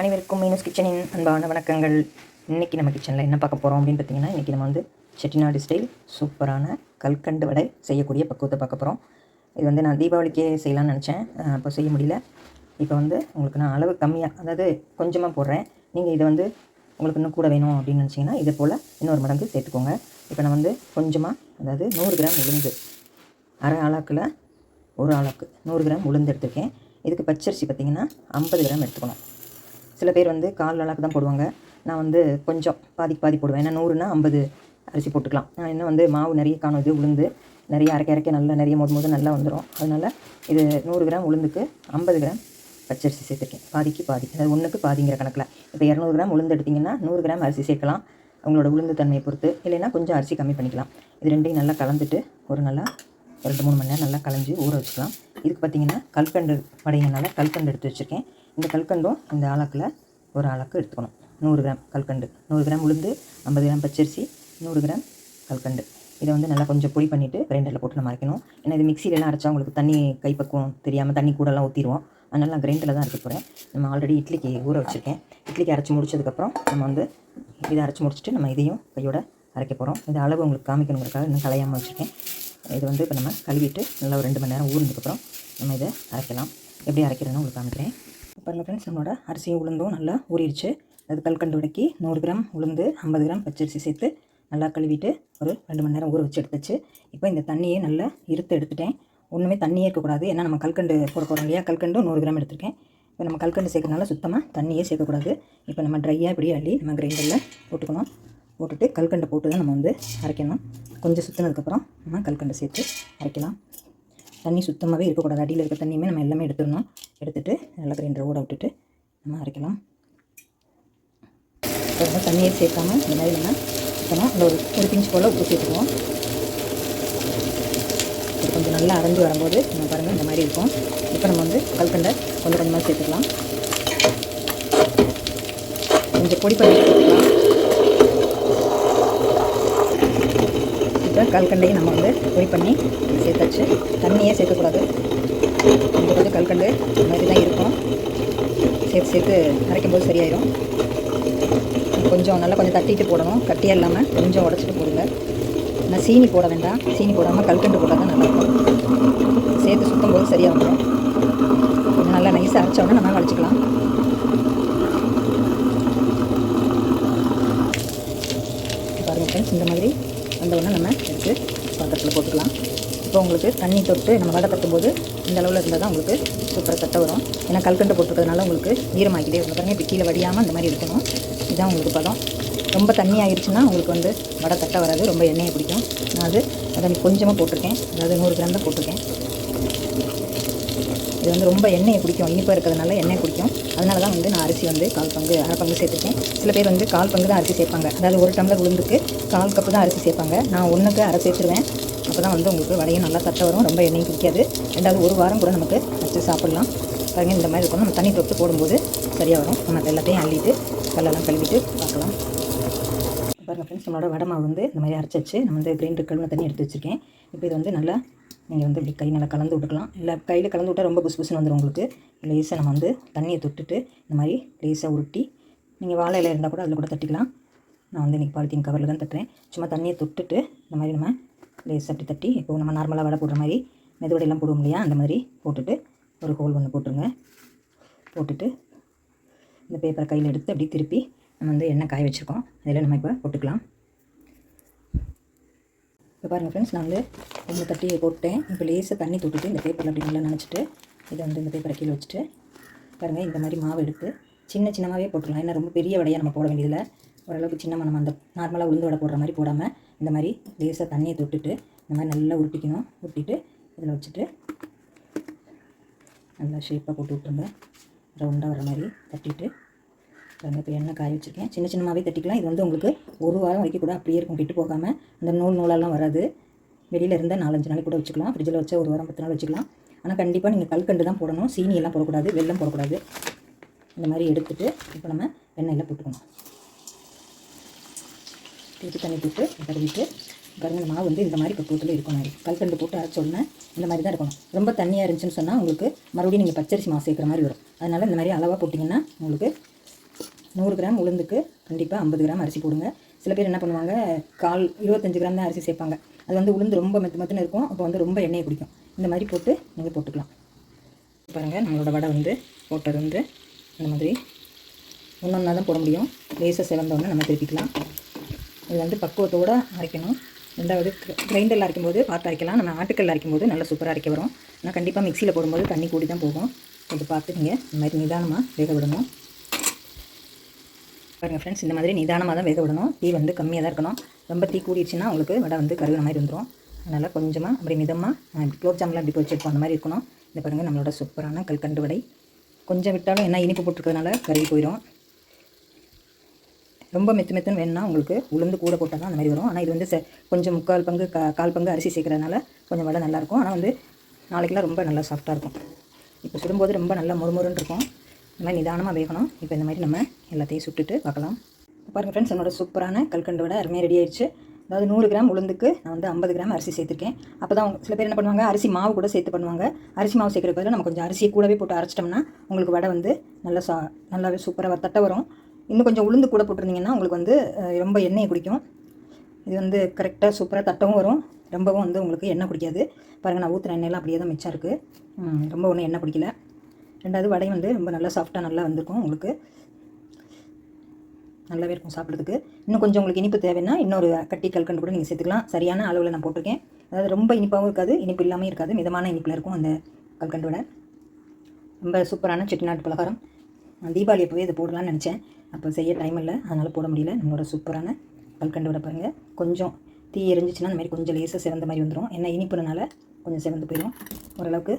அனைவருக்கும் மீனஸ் கிச்சனின் அன்பான வணக்கங்கள். இன்றைக்கி நம்ம கிச்சனில் என்ன பார்க்க போகிறோம் அப்படின்னு பார்த்தீங்கன்னா இன்றைக்கி நம்ம வந்து செட்டிநாடு ஸ்டைல் சூப்பரான கல்கண்டு வடை செய்யக்கூடிய பக்குவத்தை பார்க்க போகிறோம் இது வந்து நான் தீபாவளிக்கே செய்யலாம்னு நினச்சேன். அப்போ செய்ய முடியல. இப்போ வந்து உங்களுக்கு நான் அளவு கம்மியாக அதாவது கொஞ்சமாக போடுறேன். நீங்கள் இதை வந்து உங்களுக்கு இன்னும் கூட வேணும் அப்படின்னு நினச்சிங்கன்னா இதே போல் இன்னொரு மடங்கு சேர்த்துக்கோங்க. இப்போ நான் வந்து கொஞ்சமாக அதாவது நூறு கிராம் உளுந்து அரை ஆளாக்கில் ஒரு ஆளாக்கு நூறு கிராம் உளுந்து எடுத்திருக்கேன். இதுக்கு பச்சரிசி பார்த்திங்கன்னா ஐம்பது கிராம் எடுத்துக்கணும். சில பேர் வந்து கால் அளவுக்கு தான் போடுவாங்க. நான் வந்து கொஞ்சம் பாதிக்கு பாதி போடுவேன். ஏன்னா நூறுனா ஐம்பது அரிசி போட்டுக்கலாம். நான் இன்னும் வந்து மாவு நிறைய காணும். இது உளுந்து நிறைய அரைக்க அரைக்க நல்லா நிறைய மோது மோது நல்லா வந்துடும் அதனால் இது நூறு கிராம் உளுந்துக்கு ஐம்பது கிராம் பச்சரிசி சேர்த்துருக்கேன். பாதிக்கு பாதி. அதாவது ஒன்றுக்கு பாதிங்கிற கணக்கில். இப்போ இரநூறு கிராம் உளுந்து எடுத்திங்கன்னா நூறு கிராம் அரிசி சேர்க்கலாம். உங்களோட உளுந்து தன்மையை பொறுத்து. இல்லைன்னா கொஞ்சம் அரிசி கம்மி பண்ணிக்கலாம். இது ரெண்டையும் நல்லா கலந்துட்டு ஒரு நல்லா ரெண்டு மூணு மணி நேரம் நல்லா கலைஞ்சி ஊற வச்சுக்கலாம். இதுக்கு பார்த்தீங்கன்னா கல்கண்டு படையினால கல்கண்டு எடுத்து வச்சுருக்கேன். இந்த கல்கண்டும் இந்த ஆளாக்கில் ஒரு ஆளாக்கு எடுத்துக்கணும். நூறு கிராம் கல்கண்டு. நூறு கிராம் உளுந்து ஐம்பது கிராம் பச்சரிசி நூறு கிராம் கல்கண்டு. இதை வந்து நல்லா கொஞ்சம் பொடி பண்ணிவிட்டு கிரைண்டரில் போட்டு நம்ம அரைக்கணும். ஏன்னா இது மிக்சிலெலாம் அரைச்சா உங்களுக்கு தண்ணி கைப்பக்கம் தெரியாமல் தண்ணி கூடலாம் ஊற்றிடுவோம் அதனால் நான் கிரைண்டரில் தான் அரைக்க போகிறேன் நம்ம ஆல்ரெடி இட்லிக்கு ஊற வச்சுருக்கேன். இட்லிக்கு அரைச்சி முடிச்சதுக்கப்புறம் நம்ம வந்து இதை அரைச்சி முடிச்சுட்டு நம்ம இதையும் கையோட அரைக்க போகிறோம் இந்த அளவு உங்களுக்கு காமிக்கணுங்கிறதுக்காக இன்னும் கலையாமல் வச்சுருக்கேன். இது வந்து இப்போ நம்ம கழுவிட்டு நல்லா ஒரு ரெண்டு மணி நேரம் ஊறினதுக்கப்புறம் நம்ம இதை அரைக்கலாம். எப்படி அரைக்கிறதுன்னு உங்களுக்கு காமிக்கிறேன். பாருங்கள் ஃப்ரெண்ட்ஸ் நம்மளோட அரிசியும் உளுந்தும் நல்லா ஊறிடுச்சு. அது கல்கண்டு உடக்கி நூறு கிராம் உளுந்து ஐம்பது கிராம் பச்சரிசி சேர்த்து நல்லா கழுவிட்டு ஒரு ரெண்டு மணி நேரம் ஊற வச்சு எடுத்துச்சு. இப்போ இந்த தண்ணியை நல்லா இருத்து எடுத்துட்டேன். ஒன்றுமே தண்ணியே இருக்கக்கூடாது ஏன்னா நம்ம கல்கண்டு போட போகிறோம் இல்லையா? கல்கண்டும் நூறு கிராம் எடுத்திருக்கேன். இப்போ நம்ம கல்கண்டு சேர்க்கறனால சுத்தமாக தண்ணியே சேர்க்கக்கூடாது இப்போ நம்ம ட்ரையாக இப்படி அள்ளி நம்ம கிரைண்டரில் போட்டுக்கணும். போட்டுட்டு கல்கண்டை போட்டு தான் நம்ம வந்து அரைக்கணும். கொஞ்சம் சுற்றினதுக்கப்புறம் நம்ம கல்கண்டை சேர்த்து அரைக்கலாம். தண்ணி சுத்தமாகவே இருக்கக்கூடாது. அடியில் இருக்க தண்ணியுமே நம்ம எல்லாமே எடுத்துடணும். எடுத்துட்டு நல்லா கிரைண்டரை ஓட விட்டுட்டு நம்ம அரைக்கலாம். இப்போ தண்ணியை சேர்க்காம இந்த மாதிரி நம்ம சுத்தமாக இந்த ஒரு ஒரு பிஞ்ச் போல் உப்பு சேர்த்துக்குவோம் இது கொஞ்சம் நல்லா அரைஞ்சி வரும்போது நம்ம பாருங்கள் இந்த மாதிரி இருக்கும். இப்போ நம்ம வந்து கல்கண்டை கொஞ்சம் கொஞ்சமாக சேர்த்துக்கலாம். கொஞ்சம் பொடி பண்ணி சேர்த்துக்கலாம் இப்போ கல்கண்டையும் நம்ம வந்து பொடி பண்ணி சேர்த்தாச்சு. தண்ணியே சேர்க்கக்கூடாது. கொஞ்சம் வந்து கல்கண்டு இந்த மாதிரி தான் இருக்கும். சேர்த்து சேர்த்து அரைக்கும் போது சரியாயிடும் கொஞ்சம் நல்லா கொஞ்சம் தட்டிட்டு போடணும். கட்டியாக இல்லாமல் கொஞ்சம் உடச்சிட்டு போடுங்க. நான் சீனி போட வேண்டாம். சீனி போடாமல் கல்கண்டு போட்டால் தான் நல்லாயிருக்கும். சேர்த்து சுத்தம் போது சரியாக வந்துடும் கொஞ்சம் நல்லா நைஸாக அரைச்சோடனே நல்லா நம்ம வலிச்சுக்கலாம் பாருங்கள் ஃப்ரெண்ட்ஸ் இந்த மாதிரி வந்த உடனே நம்ம எடுத்து பாத்திரத்தில் போட்டுக்கலாம். இப்போ உங்களுக்கு தண்ணி தொட்டு நம்ம வடை தட்டும்போது இந்த அளவில் இருந்தால் தான் உங்களுக்கு சூப்பராக தட்ட வரும். ஏன்னா கல்கண்டு போட்டுருக்கிறதுனால உங்களுக்கு ஈரமாக்கிட்டே இருக்கும். பாருங்கள் இப்போ கீழே வடியாமல் அந்த மாதிரி இருக்கணும். இதுதான் உங்களுக்கு பதம். ரொம்ப தண்ணி ஆயிடுச்சுன்னா உங்களுக்கு வந்து வடை தட்ட வராது. ரொம்ப எண்ணெயை பிடிக்கும். நான் அது அதை கொஞ்சமாக போட்டிருக்கேன். அதாவது நூறு கிராம் தான் போட்டிருக்கேன். இது வந்து ரொம்ப எண்ணெயை பிடிக்கும் இனிப்பாக இருக்கிறதுனால எண்ணெய் பிடிக்கும் அதனால தான் வந்து நான் அரிசி வந்து கால் பங்கு அரை பங்கு சேர்த்துருக்கேன். சில பேர் வந்து கால் பங்கு தான் அரிசி சேர்ப்பாங்க. அதாவது ஒரு டம்ளர் உளுந்துக்கு கால் கப்பு தான் அரிசி சேர்ப்பாங்க. நான் ஒன்றுக்கு அரை சேர்த்துருவேன். அப்போ தான் வந்து உங்களுக்கு வடையும் நல்லா தட்ட வரும். ரொம்ப எண்ணெயும் பிடிக்காது. ரெண்டாவது ஒரு வாரம் கூட நமக்கு வச்சு சாப்பிட்லாம். பாருங்கள் இந்த மாதிரி இருக்கும். நம்ம தண்ணி தொட்டு போடும்போது சரியாக வரும். நம்ம எல்லாத்தையும் அள்ளிட்டு கல்லெல்லாம் கழுவிட்டு பார்க்கலாம். பாருங்கள் ஃப்ரெண்ட்ஸ் நம்மளோட வடை மாவு வந்து இந்த மாதிரி அரைச்சி வச்சு நம்ம வந்து கிரைண்டர் கழுவின தண்ணி எடுத்து வச்சுருக்கேன். இப்போ இது வந்து நல்லா நீங்கள் வந்து இப்படி கை நல்லா கலந்து விட்டுக்கலாம். இல்லை கையில் கலந்து விட்டால் ரொம்ப புசு புசுன்னு வந்துடும் உங்களுக்கு. லேசாக நம்ம வந்து தண்ணியை தொட்டுட்டு இந்த மாதிரி லேசாக உருட்டி நீங்கள் வாழை இலை இருந்தால் கூட அதில் கூட தட்டிக்கலாம். நான் வந்து இன்றைக்கி பாலித்தீன் கவரில் தான் தட்டுறேன். சும்மா தண்ணியை தொட்டுட்டு இந்த மாதிரி நம்ம லேசாக அப்படி தட்டி இப்போ நம்ம நார்மலாக வடை போடுற மாதிரி மெதுவடையெல்லாம் போடுவோம் இல்லையா? அந்த மாதிரி போட்டுட்டு ஒரு ஹோல் ஒன்று போட்டுருங்க. போட்டுட்டு இந்த பேப்பரை கையில் எடுத்து அப்படியே திருப்பி நம்ம வந்து எண்ணெய் காய வச்சுருக்கோம். அதில் நம்ம இப்போ போட்டுக்கலாம். இப்போ பாருங்கள் ஃப்ரெண்ட்ஸ் நான் வந்து ஒன்று தட்டி போட்டேன் இப்போ லேசாக தண்ணி தொட்டுட்டு இந்த பேப்பரில் அப்படி நல்லா நினச்சிட்டு இதை வந்து இந்த பேப்பரை கீழே வச்சுட்டு பாருங்கள் இந்த மாதிரி மாவு எடுத்து சின்ன சின்னமாகவே போட்டுடலாம் ஏன்னா ரொம்ப பெரிய வடையாக நம்ம போட வேண்டியதில்லை. ஓரளவுக்கு சின்ன நம்ம அந்த நார்மலாக உளுந்து வடை போடுற மாதிரி போடாமல் இந்த மாதிரி லேசாக தண்ணியை தொட்டுட்டு இந்த மாதிரி நல்லா உருட்டிக்கணும். உருட்டிட்டு இதில் வச்சுட்டு நல்லா ஷேப்பாக போட்டு விட்ருங்க ரவுண்டாக வர மாதிரி தட்டிட்டு பாருங்கள் இப்போ எண்ணெய் காய வச்சுருக்கேன். சின்ன சின்னமாகவே தட்டிக்கலாம். இது வந்து உங்களுக்கு ஒரு வாரம் வரைக்கும் கூட அப்படியே இருக்கும். கெட்டு போகாமல் அந்த நூல் நூலெல்லாம் வராது. வெளியில் இருந்தால் நாலஞ்சு நாளைக்கு கூட வச்சுக்கலாம். ஃப்ரிட்ஜில் வச்சா ஒரு வாரம் பத்து நாள் வச்சுக்கலாம். ஆனால் கண்டிப்பாக நீங்கள் கல்கண்டு தான் போடணும். சீனி எல்லாம் போடக்கூடாது. வெள்ளம் போடக்கூடாது. இந்த மாதிரி எடுத்துகிட்டு இப்போ நம்ம எண்ணெயில் போட்டுக்கணும். திருப்பி தண்ணி போட்டு கருவிட்டு பாருங்க மாவு வந்து இந்த மாதிரி பக்குவத்தில் இருக்கணும். கல்கண்டு போட்டு அரைச்ச உடனே இந்த மாதிரி தான் இருக்கணும். ரொம்ப தண்ணியாக இருந்துச்சுன்னு சொன்னால் உங்களுக்கு மறுபடியும் நீங்கள் பச்சரிசி மாவு சேர்க்குற மாதிரி வரும். அதனால் இந்த மாதிரி அளவாக போட்டிங்கன்னா உங்களுக்கு நூறு கிராம் உளுந்துக்கு கண்டிப்பாக ஐம்பது கிராம் அரிசி போடுங்க. சில பேர் என்ன பண்ணுவாங்க கால் இருபத்தஞ்சு கிராம் தான் அரிசி சேர்ப்பாங்க. அது வந்து உளுந்து ரொம்ப மெத்து மெத்துன்னு இருக்கும். அப்போ வந்து ரொம்ப எண்ணெயை குடிக்கும். இந்த மாதிரி போட்டு நீங்கள் போட்டுக்கலாம். பாருங்கள் நம்மளோட வடை வந்து போட்டது வந்து இந்த மாதிரி. ஒன்றொன்னா தான் போட முடியும்? லேசாக சிவந்தோடனே நம்ம திருப்பிக்கலாம். இது வந்து பக்குவத்தோடு அரைக்கணும். ரெண்டாவது கிரைண்டரில் அரைக்கும்போது பார்த்து அரைக்கலாம். நம்ம ஆட்டுக்கல்ல அரைக்கும்போது நல்லா சூப்பராக அரைக்க வரும். ஆனால் கண்டிப்பாக மிக்சியில் போடும்போது தண்ணி கூடி தான் போகும். கொஞ்சம் பார்த்து நீங்கள் இந்த மாதிரி நிதானமாக வேக விடணும். பாருங்கள் ஃப்ரெண்ட்ஸ் இந்த மாதிரி நிதானமாக தான் வேக விடணும். தீ வந்து கம்மியாக தான் இருக்கணும். ரொம்ப தீ கூடிடுச்சுன்னா உங்களுக்கு வடை வந்து கருகிற மாதிரி வந்துடும் அதனால் கொஞ்சமாக அப்படி மிதமாக குலோப் ஜாமுலாம் இப்படி பொரிச்சு அந்த மாதிரி இருக்கணும். இந்த பாருங்கள் நம்மளோட சூப்பரான கல்கண்டு வடை. கொஞ்சம் விட்டாலும் என்ன இனிப்பு போட்டிருக்கிறதுனால கருகி போயிடும் ரொம்ப மெத்து மெத்துன்னு வேணும்னா உங்களுக்கு உளுந்து கூட போட்டால் தான் அந்த மாதிரி வரும். ஆனால் இது வந்து கொஞ்சம் முக்கால் பங்கு கா கால் பங்கு அரிசி சேர்க்கறதுனால கொஞ்சம் வடை நல்லாயிருக்கும் ஆனால் வந்து நாளைக்கெலாம் ரொம்ப நல்லா சாஃப்டாக இருக்கும். இப்போ சுடும்போது ரொம்ப நல்லா மொறுமொறுன்னு இருக்கும். நல்லா நிதானமாக வேகணும். இப்போ இந்த மாதிரி நம்ம எல்லாத்தையும் சுட்டுட்டு பார்க்கலாம். பாருங்கள் ஃப்ரெண்ட்ஸ் என்னோட சூப்பரான கல்கண்டோட வடை அருமையாக ரெடி ஆயிடுச்சு. அதாவது நூறு கிராம் உளுந்துக்கு நான் வந்து ஐம்பது கிராம் அரிசி சேர்த்துருக்கேன். அப்போ தான் சில பேர் என்ன பண்ணுவாங்க அரிசி மாவு கூட சேர்த்து பண்ணுவாங்க. அரிசி மாவு சேர்க்குற பதிலாக நம்ம கொஞ்சம் அரிசியை கூடவே போட்டு அரைச்சிட்டோம்னா உங்களுக்கு வடை வந்து நல்லா சா நல்லாவே சூப்பராக தட்டை வரும். இன்னும் கொஞ்சம் உளுந்து கூட போட்டிருந்தீங்கன்னா உங்களுக்கு வந்து ரொம்ப எண்ணெயை குடிக்கும். இது வந்து கரெக்டாக சூப்பராக தட்டவும் வரும். ரொம்பவும் வந்து உங்களுக்கு எண்ணெய் குடிக்காது. பாருங்கள் நான் ஊற்றுற எண்ணெயெல்லாம் அப்படியே தான் மிச்சம் இருக்குது ரொம்ப ஒன்றும் எண்ணெய் பிடிக்கல ரெண்டாவது வடை வந்து ரொம்ப நல்லா சாஃப்டாக நல்லா வந்திருக்கும் உங்களுக்கு. நல்லாவே இருக்கும் சாப்பிட்றதுக்கு. இன்னும் கொஞ்சம் உங்களுக்கு இனிப்பு தேவைன்னா இன்னொரு கட்டி கல்கண்டு கூட நீங்கள் சேர்த்துக்கலாம். சரியான அளவில் நான் போட்டிருக்கேன். அதாவது ரொம்ப இனிப்பாகவும் இருக்காது இனிப்பு இல்லாமல் இருக்காது. மிதமான இனிப்பில் இருக்கும் அந்த கல்கண்டோட ரொம்ப சூப்பரான செட்டிநாட்டு பலகாரம். நான் தீபாவளி அப்போவே இதை போடலாம்னு நினச்சேன். அப்போ செய்ய டைம் இல்லை. அதனால் போட முடியல. நம்மளோட சூப்பரான கல்கண்டோட பாருங்கள் கொஞ்சம் தீ எரிஞ்சிச்சுன்னா அந்த மாதிரி கொஞ்சம் லேசாக சிறந்த மாதிரி வந்துடும் ஏன்னா இனிப்புனால கொஞ்சம் சிறந்து போயிடும் ஓரளவுக்கு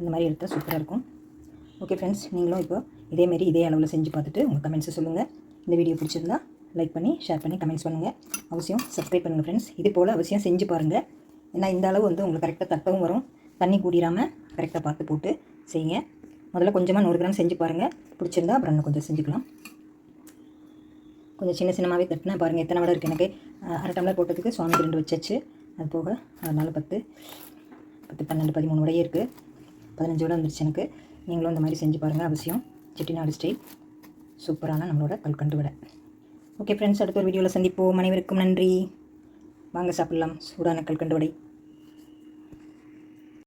இந்த மாதிரி எடுத்தால் சூப்பராக இருக்கும். ஓகே ஃப்ரெண்ட்ஸ் நீங்களும் இப்போ இதேமாரி இதே அளவில் செஞ்சு பார்த்துட்டு உங்கள் கமெண்ட்ஸை சொல்லுங்கள் இந்த வீடியோ பிடிச்சிருந்தா லைக் பண்ணி ஷேர் பண்ணி கமெண்ட்ஸ் பண்ணுங்கள் அவசியம் சப்ஸ்கிரைப் பண்ணுங்கள் ஃப்ரெண்ட்ஸ் இது போல் அவசியம் செஞ்சு பாருங்கள் ஏன்னா இந்த அளவு வந்து உங்களுக்கு கரெக்டாக தட்டவும் வரும். தண்ணி கூடிடாமல் கரெக்டாக பார்த்து போட்டு செய்யுங்க. முதல்ல கொஞ்சமாக நூறு கிராம் செஞ்சு பாருங்கள் பிடிச்சிருந்தா அப்புறம் இன்னும் கொஞ்சம் செஞ்சுக்கலாம். கொஞ்சம் சின்ன சின்னமாகவே தட்டினா பாருங்கள் எத்தனை வடை இருக்குது எனக்கு அரை டம்ளர் போட்டதுக்கு சுவாமிக்கு ரெண்டு வச்சாச்சு. அது போக அதனால் பத்து பத்து பன்னெண்டு பதிமூணு வடையே இருக்குது பதினஞ்சு வடை வந்துருச்சு எனக்கு. நீங்களும் இந்த மாதிரி செஞ்சு பாருங்கள் அவசியம். செட்டிநாடு ஸ்டைல் சூப்பரான நம்மளோட கல்கண்டு வடை. ஓகே ஃப்ரெண்ட்ஸ் அடுத்த ஒரு வீடியோவில் சந்திப்போம். அனைவருக்கும் நன்றி. வாங்க சாப்பிட்லாம். சூடான கல்கண்டு வடை.